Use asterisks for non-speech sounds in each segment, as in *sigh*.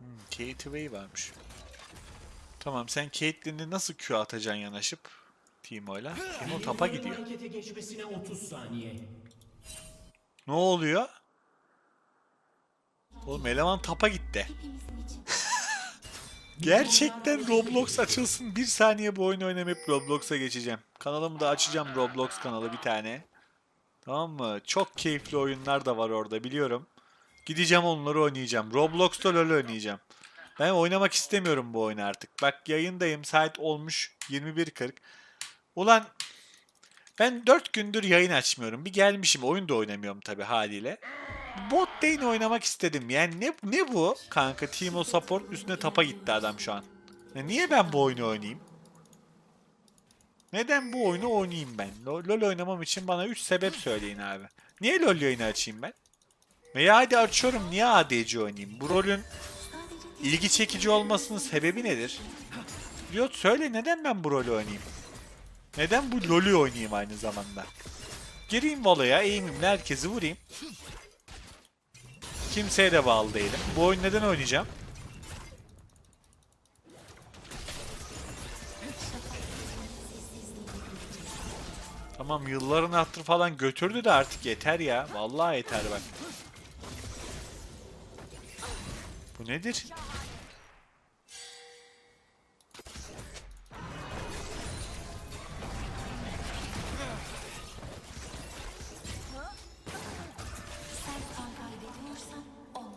Hmm, Kate Way varmış. Tamam sen Caitlyn'i nasıl Q atacaksın yanaşıp Timo'yla? Timo tapa gidiyor. Harekete geçmesine 30 saniye. Ne oluyor? Oğlum eleman tapa gitti. *laughs* Gerçekten Roblox açılsın. Bir saniye bu oyunu oynamayıp Roblox'a geçeceğim. Kanalımı da açacağım Roblox kanalı bir tane. Tamam mı? Çok keyifli oyunlar da var orada biliyorum. Gideceğim onları oynayacağım. Roblox'ta LoL oynayacağım. Ben oynamak istemiyorum bu oyunu artık. Bak yayındayım. Saat olmuş 21.40. Ulan ben 4 gündür yayın açmıyorum. Bir gelmişim. Oyun da oynamıyorum tabi haliyle. Bot lane oynamak istedim. Yani ne ne bu? Kanka Timo support üstüne tapa gitti adam şu an. Ya niye ben bu oyunu oynayayım? Neden bu oyunu oynayayım ben? LoL oynamam için bana 3 sebep söyleyin abi. Niye LoL yayını açayım ben? Veya hadi açıyorum niye ADC oynayayım? Bu rolün ilgi çekici olmasının sebebi nedir? Riot söyle neden ben bu rolü oynayayım? Neden bu LoL'ü oynayayım aynı zamanda? Gireyim Valo'ya, eğimimle herkesi vurayım. Kimseye de bağlı değilim. Bu oyun neden oynayacağım? Tamam yılların hatırı falan götürdü de artık yeter ya. Vallahi yeter bak. Bu nedir?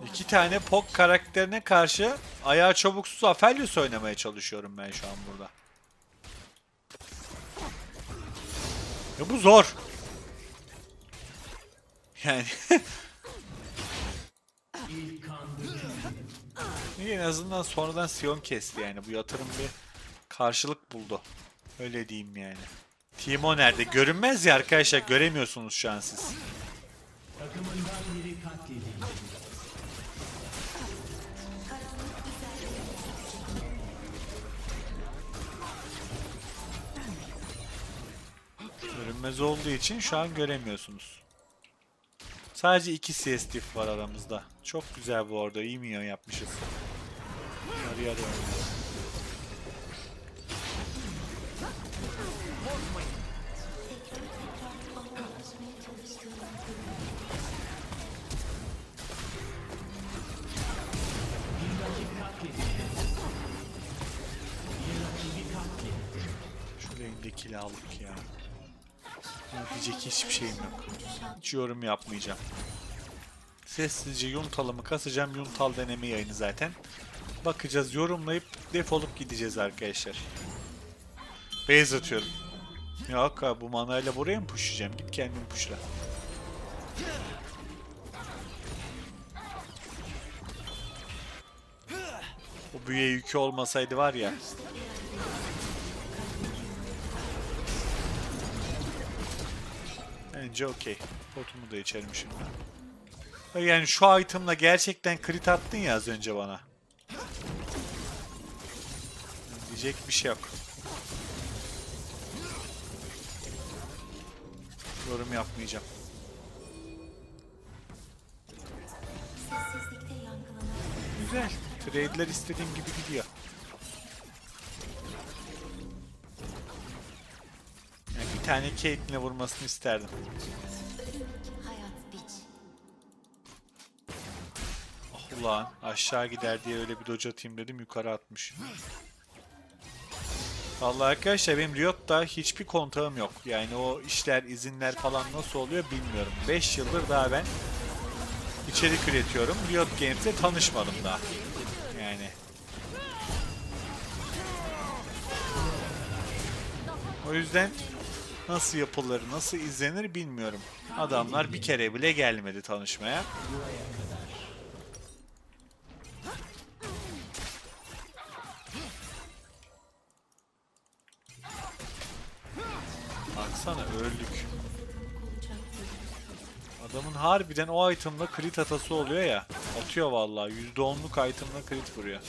İki tane Pok karakterine karşı ayağı çabuksuz Aphelios oynamaya çalışıyorum ben şu an burada. Ya bu zor. Yani *laughs* En azından sonradan Sion kesti yani. Bu yatırım bir karşılık buldu. Öyle diyeyim yani. Timo nerede? Görünmez ya arkadaşlar. Göremiyorsunuz şu an siz. Görünmez olduğu için şu an göremiyorsunuz. Sadece iki CSTF var aramızda. Çok güzel bu arada. İyi minyon yapmışız. Oynuyor. Bir rakip katledildi. Bir rakibi katledildi. Şu lane'dekiyle aldık ya. Ne diyecek hiçbir şeyim yok. Hiç yorum yapmayacağım. Sessizce yuntalımı kasacağım. Yuntal deneme yayını zaten. Bakacağız yorumlayıp defolup gideceğiz arkadaşlar. Base atıyorum. Yok abi bu manayla buraya mı pushlayacağım? Git kendin pushla. O büyüye yükü olmasaydı var ya. Bence okey. Potumu da içerim şimdi. Yani şu itemla gerçekten crit attın ya az önce bana. Diyecek bir şey yok. Yorum yapmayacağım. Güzel. Trade'ler istediğim gibi gidiyor. Yani bir tane Caitlyn'e vurmasını isterdim. Ah ulan aşağı gider diye öyle bir dodge atayım dedim yukarı atmış. Vallahi arkadaşlar benim Riot'ta hiçbir kontağım yok. Yani o işler, izinler falan nasıl oluyor bilmiyorum. 5 yıldır daha ben içerik üretiyorum. Riot Games'e tanışmadım daha. Yani. O yüzden nasıl yapılır, nasıl izlenir bilmiyorum. Adamlar bir kere bile gelmedi tanışmaya. harbiden o itemla crit atası oluyor ya. Atıyor vallahi. %10'luk itemla crit vuruyor.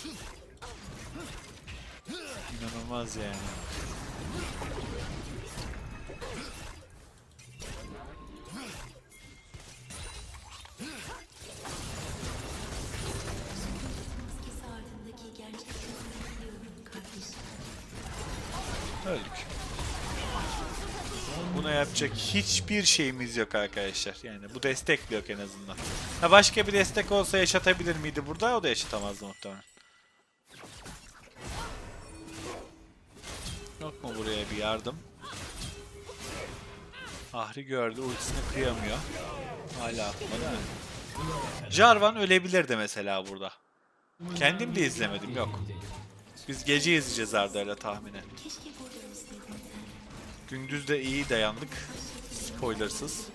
İnanılmaz yani. Öldük. Buna yapacak hiçbir şeyimiz yok arkadaşlar. Yani bu destek de yok en azından. Ha başka bir destek olsa yaşatabilir miydi burada? O da yaşatamazdı muhtemelen. Yok mu buraya bir yardım? Ahri gördü, ultisini kıyamıyor. Hala atmadı mı? Jarvan ölebilirdi mesela burada. Kendim de izlemedim, yok. Biz gece izleyeceğiz Arda'yla tahminen. Gündüz de iyi dayandık. Spoilersız.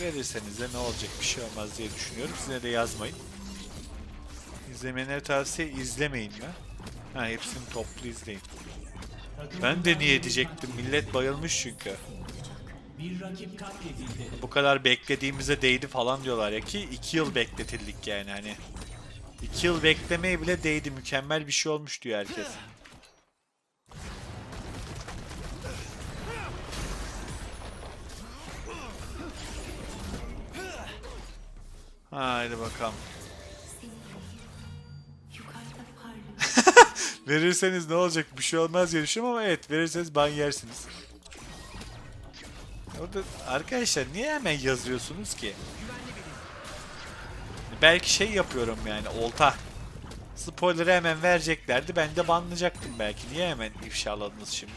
Verirseniz de ne olacak bir şey olmaz diye düşünüyorum. Size de yazmayın. İzlemeyenlere tavsiye izlemeyin ya. Ha hepsini toplu izleyin. Ben de niye diyecektim. Millet bayılmış çünkü. Bir rakip katledildi. Bu kadar beklediğimize değdi falan diyorlar ya ki 2 yıl bekletildik yani hani. 2 yıl beklemeye bile değdi. Mükemmel bir şey olmuş diyor herkes. Haydi bakalım. *laughs* Verirseniz ne olacak? Bir şey olmaz diye ama evet verirseniz ban yersiniz. Orada arkadaşlar niye hemen yazıyorsunuz ki? Belki şey yapıyorum yani olta. Spoiler'ı hemen vereceklerdi. Ben de banlayacaktım belki. Niye hemen ifşaladınız şimdi?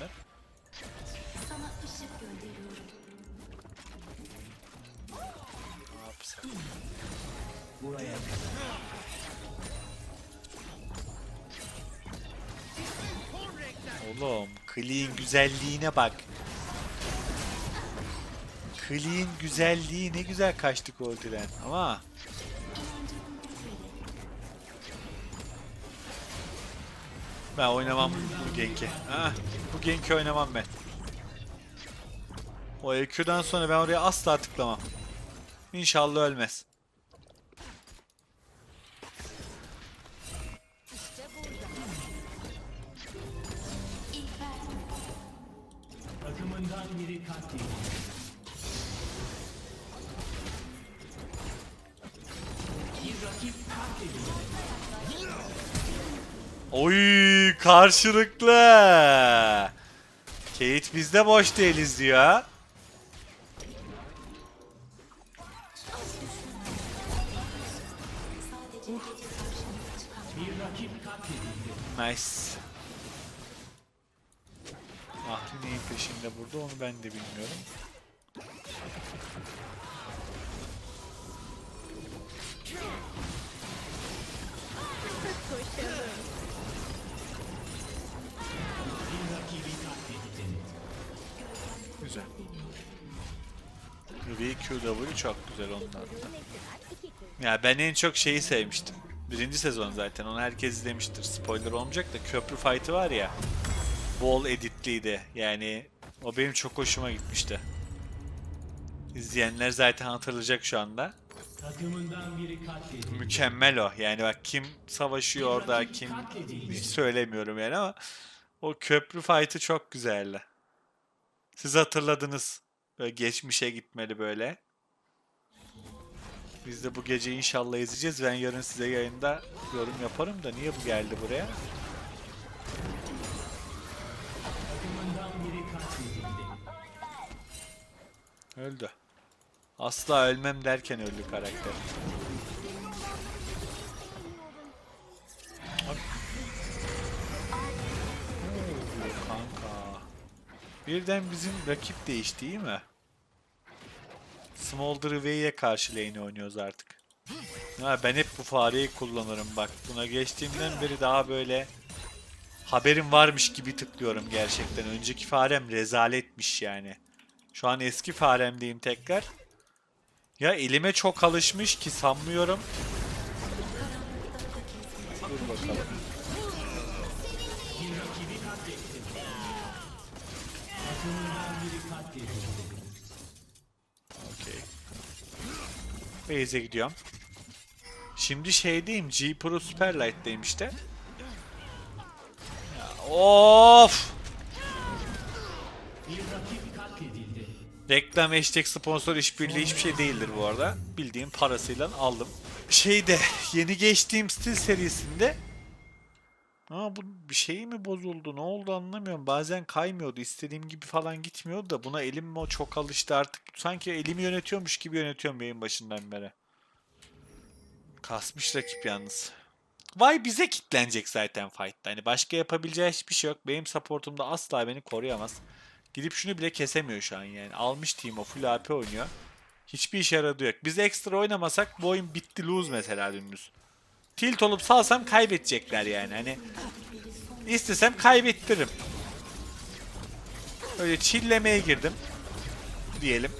Buraya. Oğlum Clean güzelliğine bak. Clean güzelliği ne güzel kaçtık ultiden ama ben oynamam bu genki. Ha, bu genki oynamam ben. O EQ'dan sonra ben oraya asla tıklamam. İnşallah ölmez. Bir rakip katledildi. Oy karşılıklı. Kate bizde boş değiliz diyor. Nice. Ahri neyin peşinde burada onu ben de bilmiyorum. VQW çok güzel onlarda. Ya ben en çok şeyi sevmiştim. Birinci sezon zaten onu herkes izlemiştir. Spoiler olmayacak da köprü fight'ı var ya. Bol editliydi. Yani o benim çok hoşuma gitmişti. İzleyenler zaten hatırlayacak şu anda. Mükemmel o. Yani bak kim savaşıyor orada kim hiç söylemiyorum yani ama o köprü fight'ı çok güzeldi. Siz hatırladınız. Böyle geçmişe gitmeli böyle. Biz de bu gece inşallah izleyeceğiz. Ben yarın size yayında yorum yaparım da niye bu geldi buraya? Öldü. Asla ölmem derken öldü karakter. Birden bizim rakip değişti değil mi? Smolder V'ye karşı lane oynuyoruz artık. Ha, ben hep bu fareyi kullanırım bak. Buna geçtiğimden beri daha böyle haberim varmış gibi tıklıyorum gerçekten. Önceki farem rezaletmiş yani. Şu an eski faremdeyim tekrar. Ya elime çok alışmış ki sanmıyorum. Dur bakalım. Base'e gidiyorum. Şimdi şeydeyim. G Pro Superlight'teyim işte. Of! Reklam, hashtag, sponsor işbirliği hiçbir şey değildir bu arada. Bildiğim parasıyla aldım. Şeyde *laughs* yeni geçtiğim stil serisinde Ama bu bir şey mi bozuldu? Ne oldu anlamıyorum. Bazen kaymıyordu. istediğim gibi falan gitmiyordu da buna elim o çok alıştı artık. Sanki elimi yönetiyormuş gibi yönetiyorum yayın başından beri. Kasmış rakip yalnız. Vay bize kitlenecek zaten fight'ta. Hani başka yapabileceği hiçbir şey yok. Benim supportumda asla beni koruyamaz. Gidip şunu bile kesemiyor şu an yani. Almış Timo full AP oynuyor. Hiçbir işe yaradığı yok. Biz ekstra oynamasak bu oyun bitti lose mesela dümdüz. Tilt olup salsam kaybedecekler yani. Hani istesem kaybettiririm. Öyle çillemeye girdim diyelim.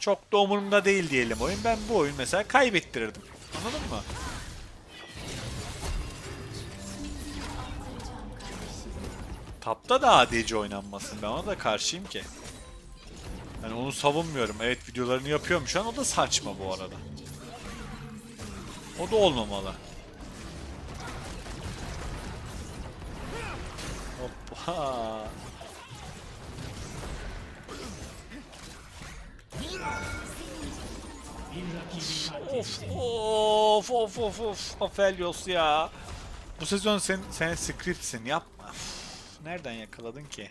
Çok da umurumda değil diyelim oyun. Ben bu oyun mesela kaybettirirdim. Anladın mı? Tapta da ADC oynanmasın. Ben ona da karşıyım ki. Yani onu savunmuyorum. Evet videolarını yapıyorum şu an. O da saçma bu arada. O da olmamalı. Hoppa. Of of of of of Aphelios ya. Bu sezon sen sen scriptsin yapma. Nereden yakaladın ki?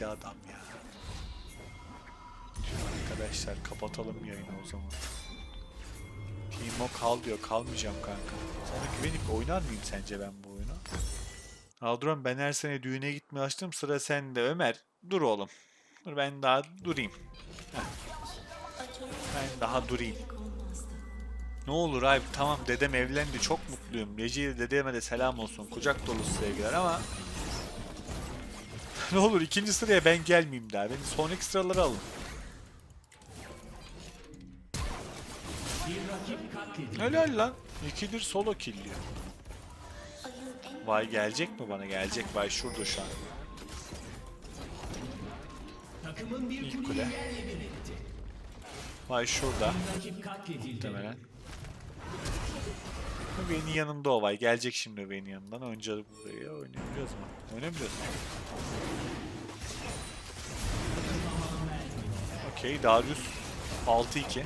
Deli adam. Arkadaşlar kapatalım yayını o zaman. Timo kal diyor. Kalmayacağım kanka. Sana güvenip oynar mıyım sence ben bu oyunu? Aldron ben her sene düğüne gitmeye açtım. Sıra sende. Ömer dur oğlum. Dur ben daha durayım. Heh. Ben daha durayım. Ne olur abi tamam dedem evlendi çok mutluyum. Reci'ye dedeme de selam olsun. Kucak dolusu sevgiler ama *laughs* ne olur ikinci sıraya ben gelmeyeyim daha. Beni sonraki sıralara alın. Helal lan. İkidir solo kill diyor. Vay gelecek mi bana? Gelecek. Vay şurada şu an. İlk kule. Vay şurada. Muhtemelen. Benim yanımda o vay. Gelecek şimdi benim yanından. Önce buraya oynayabiliyoruz mu? Oynayabiliyoruz. Okey. Darius 6-2.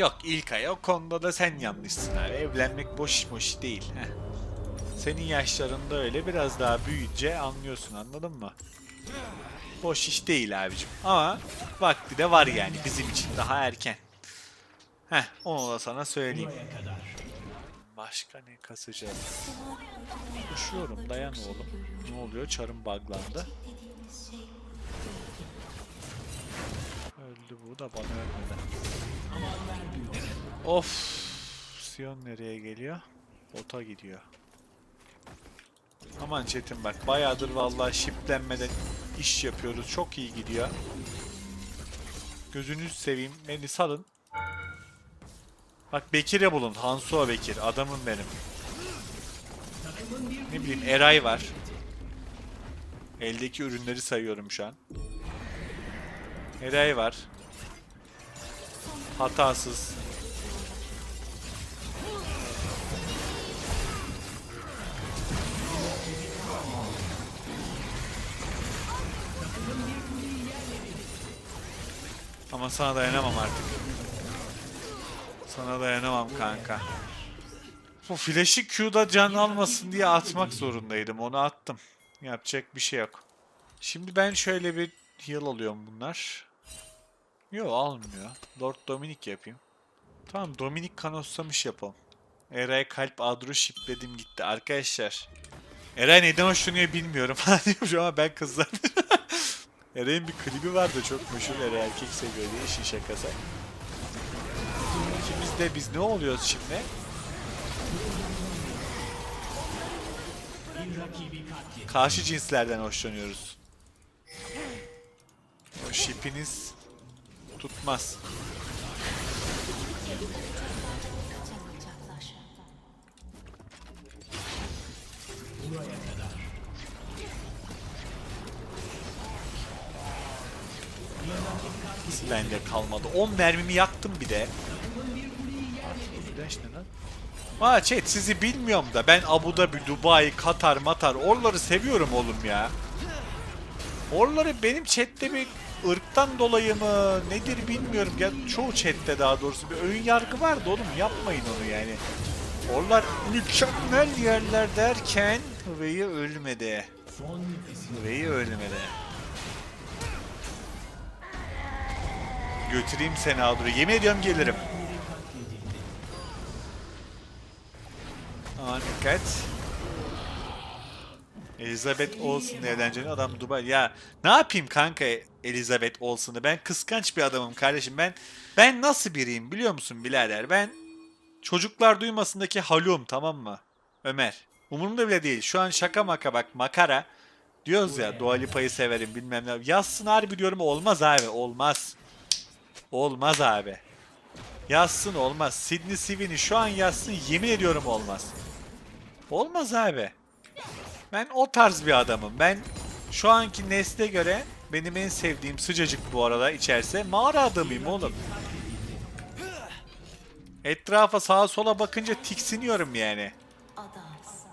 Yok İlkay o konuda da sen yanlışsın abi. Evlenmek boş boş değil. Heh. Senin yaşlarında öyle biraz daha büyüyünce anlıyorsun anladın mı? Boş iş değil abicim. Ama vakti de var yani bizim için daha erken. Heh onu da sana söyleyeyim. Başka ne kasacağız? Koşuyorum dayan oğlum. Ne oluyor? Çarım buglandı. Öldü bu da bana ölmedi. Of. Sion nereye geliyor? Bota gidiyor. Aman Çetin bak bayağıdır vallahi şiplenmeden iş yapıyoruz. Çok iyi gidiyor. Gözünüzü seveyim. Beni salın. Bak Bekir'e bulun. Hansuo Bekir. Adamım benim. Ne bileyim Eray var. Eldeki ürünleri sayıyorum şu an. Eray var. Hatasız. Ama sana dayanamam artık. Sana dayanamam kanka. Bu flash'i Q'da can almasın diye atmak zorundaydım. Onu attım. Yapacak bir şey yok. Şimdi ben şöyle bir heal alıyorum bunlar. Yo almıyor. Lord Dominic yapayım. Tamam Dominic kanoslamış yapalım. Eray'a kalp adro shipledim gitti. Arkadaşlar. Eray neden hoşlanıyor bilmiyorum. *laughs* Diyormuş ama ben kızlar. *laughs* Eray'ın bir klibi vardı çok meşhur. Eray erkek seviyor diye işin şakası. İkimiz de biz ne oluyoruz şimdi? Karşı cinslerden hoşlanıyoruz. O şipiniz tutmaz. Bende kalmadı. 10 mermimi yaktım bir de. Flash ne? Aa chat sizi bilmiyorum da ben Abu Dhabi, Dubai, Katar, Matar oraları seviyorum oğlum ya. Oraları benim chatte bir ırktan dolayı mı nedir bilmiyorum. Ya, çoğu chatte daha doğrusu bir ön yargı vardı oğlum yapmayın onu yani. Oralar mükemmel yerler derken Hıvıyı ölmedi. Hıvıyı ölmedi. Götüreyim seni Adro. Yemin ediyorum gelirim. Aman dikkat. Elizabeth Olsen eğlenceli adam Dubai. Ya ne yapayım kanka Elizabeth Olsen'ı? Ben kıskanç bir adamım kardeşim. Ben ben nasıl biriyim biliyor musun birader? Ben çocuklar duymasındaki halum tamam mı? Ömer. Umurumda bile değil. Şu an şaka maka bak makara. Diyoruz ya Dua Lipa'yı severim bilmem ne. Yazsın harbi diyorum olmaz abi olmaz. Olmaz abi. Yazsın olmaz. Sidney Sweeney şu an yazsın yemin ediyorum olmaz. Olmaz abi. Ben o tarz bir adamım. Ben şu anki nesle göre benim en sevdiğim sıcacık bu arada içerse mağara adamıyım oğlum. Etrafa sağa sola bakınca tiksiniyorum yani. Adamsın.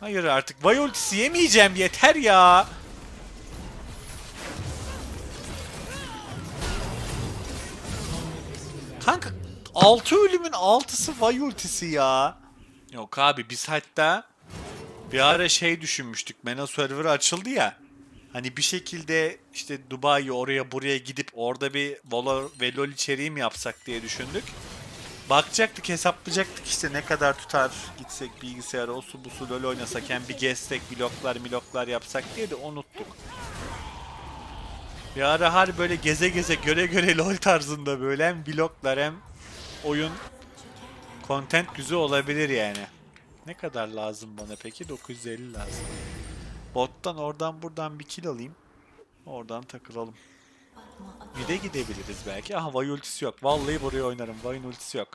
Hayır artık vay yemeyeceğim yeter ya. Kanka 6 ölümün 6'sı vay ultisi ya. Yok abi biz hatta bir ara şey düşünmüştük. Mena server açıldı ya. Hani bir şekilde işte Dubai oraya buraya gidip orada bir Valo ve LoL içeriği mi yapsak diye düşündük. Bakacaktık hesaplayacaktık işte ne kadar tutar gitsek bilgisayara o su bu su LoL oynasak hem bir gezsek vloglar miloklar yapsak diye de unuttuk. Bir ara har böyle geze geze göre göre *laughs* LoL tarzında böyle hem vloglar hem oyun content güzel olabilir yani. Ne kadar lazım bana peki? 950 lazım. Bottan oradan buradan bir kill alayım. Oradan takılalım. Bir de gidebiliriz belki. Aha Vay ultisi yok. Vallahi buraya oynarım. Vay'ın ultisi yok.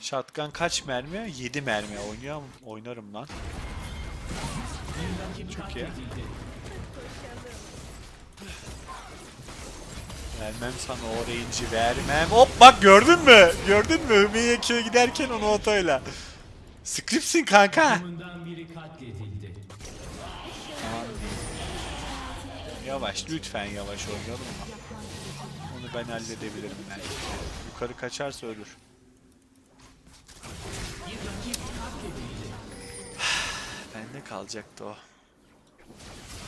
Shotgun kaç mermi? 7 mermi. Oynuyor mu? Oynarım lan. Çok iyi. Vermem sana o range'i vermem. Hop bak gördün mü? Gördün mü? Hümeyi Q'ya giderken onu otoyla. Scriptsin kanka. Yavaş lütfen yavaş oynayalım mı? Onu ben halledebilirim belki. Yukarı kaçarsa ölür. *sighs* Bende kalacaktı o.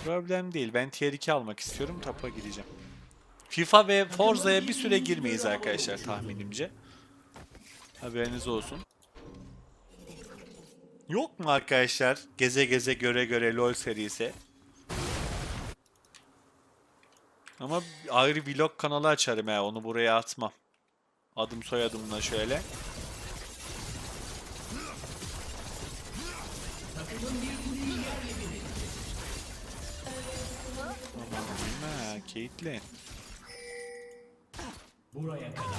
Problem değil. Ben tier 2 almak istiyorum. Tapa gideceğim. FIFA ve Forza'ya bir süre girmeyiz arkadaşlar tahminimce. Haberiniz olsun. Yok mu arkadaşlar? Geze geze göre göre LoL serisi. Ama ayrı vlog kanalı açarım ya onu buraya atmam. Adım soyadımla şöyle. Aman ha Caitlyn. Buraya kadar.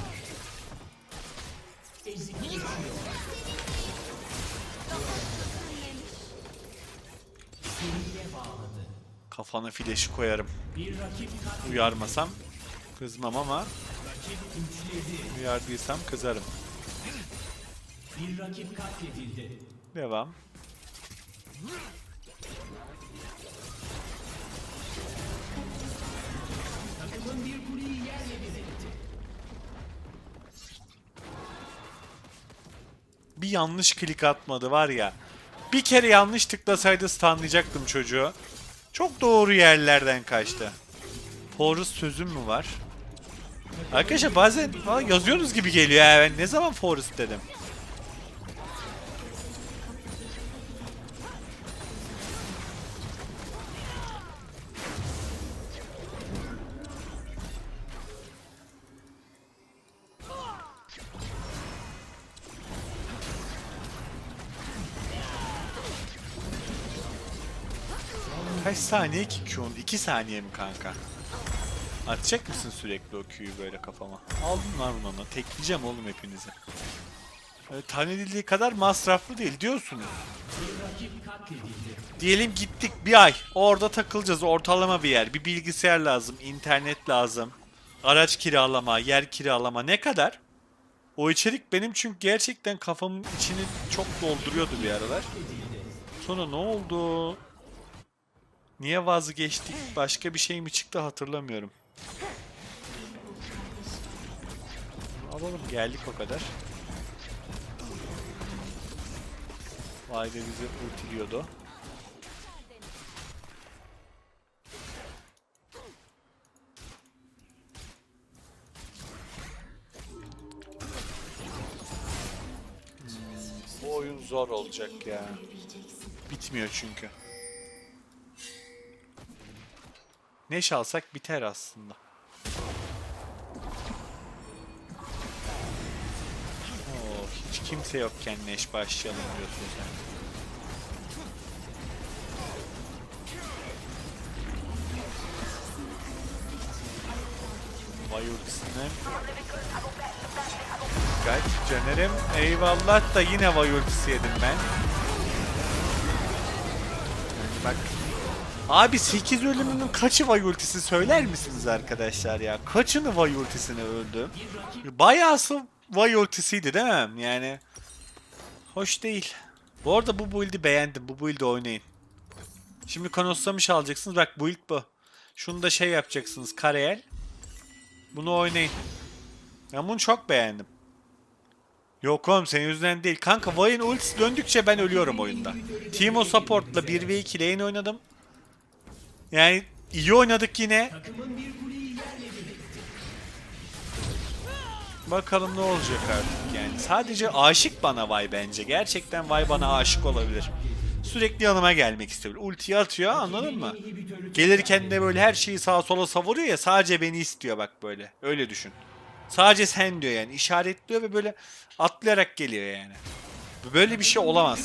Ezip geçiyor. Bağladı. Kafana fileşi koyarım. Uyarmasam kızmam ama uyardıysam kızarım. Bir rakip katledildi. Devam. Takımın bir kuleyi yerle bir etti. Bir yanlış klik atmadı var ya. Bir kere yanlış tıklasaydı stunlayacaktım çocuğu. Çok doğru yerlerden kaçtı. Forest sözüm mü var? Arkadaşlar bazen Aa, yazıyorsunuz gibi geliyor ya. Ben ne zaman Forest dedim. Kaç saniye ki Q'un? 2 saniye mi kanka? Atacak mısın sürekli o Q'yu böyle kafama? Aldım lan onu. Tekleyeceğim oğlum hepinizi. Öyle tahmin edildiği kadar masraflı değil diyorsunuz. Diyelim gittik bir ay. Orada takılacağız ortalama bir yer. Bir bilgisayar lazım, internet lazım. Araç kiralama, yer kiralama ne kadar? O içerik benim çünkü gerçekten kafamın içini çok dolduruyordu bir aralar. Sonra ne oldu? Niye vazgeçtik? Başka bir şey mi çıktı hatırlamıyorum. Alalım geldik o kadar. Vay da bizi ultiliyordu. Bu oyun zor olacak ya. Bitmiyor çünkü. Neş alsak biter aslında. Oo, hiç kimse yokken Neş başlayalım diyorsun sen. Vay ultisine. Dikkat Caner'im. Eyvallah da yine vay ultisi yedim ben. Yani bak. Abi 8 ölümünün kaçı vay ultisi söyler misiniz arkadaşlar ya? Kaçını vay ultisine öldüm? Bayağısı vay ultisiydi değil mi? Yani hoş değil. Bu arada bu build'i beğendim. Bu build'i oynayın. Şimdi kanoslamış alacaksınız. Bak build bu. Şunu da şey yapacaksınız. Kareyel. Bunu oynayın. Ben bunu çok beğendim. Yok oğlum senin yüzünden değil. Kanka Vayne ultisi döndükçe ben ölüyorum oyunda. Timo Support'la 1v2 lane oynadım. Yani iyi oynadık yine. Bakalım ne olacak artık yani. Sadece aşık bana Vay bence. Gerçekten Vay bana aşık olabilir. Sürekli yanıma gelmek istiyor. Ultiyi atıyor anladın mı? Gelirken de böyle her şeyi sağa sola savuruyor ya sadece beni istiyor bak böyle. Öyle düşün. Sadece sen diyor yani. işaretliyor ve böyle atlayarak geliyor yani. Böyle bir şey olamaz.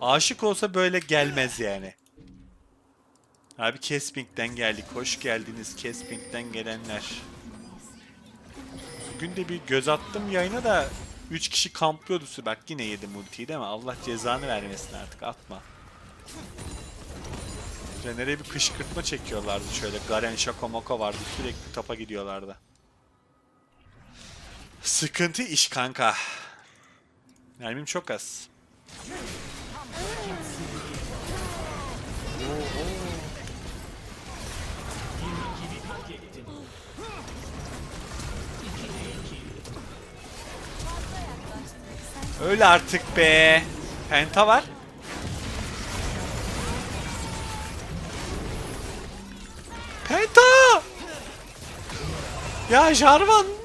Aşık olsa böyle gelmez yani. Abi Kesping'den geldik. Hoş geldiniz Kesping'den gelenler. Bugün de bir göz attım yayına da 3 kişi kamplıyordu. Bak yine yedim ultiyi değil mi? Allah cezanı vermesin artık atma. Caner'e bir kışkırtma çekiyorlardı şöyle. Garen Şako Moko vardı. Sürekli topa gidiyorlardı. Sıkıntı iş kanka. Mermim çok az. Öyle artık be. Penta var. Penta! Ya Jarvan!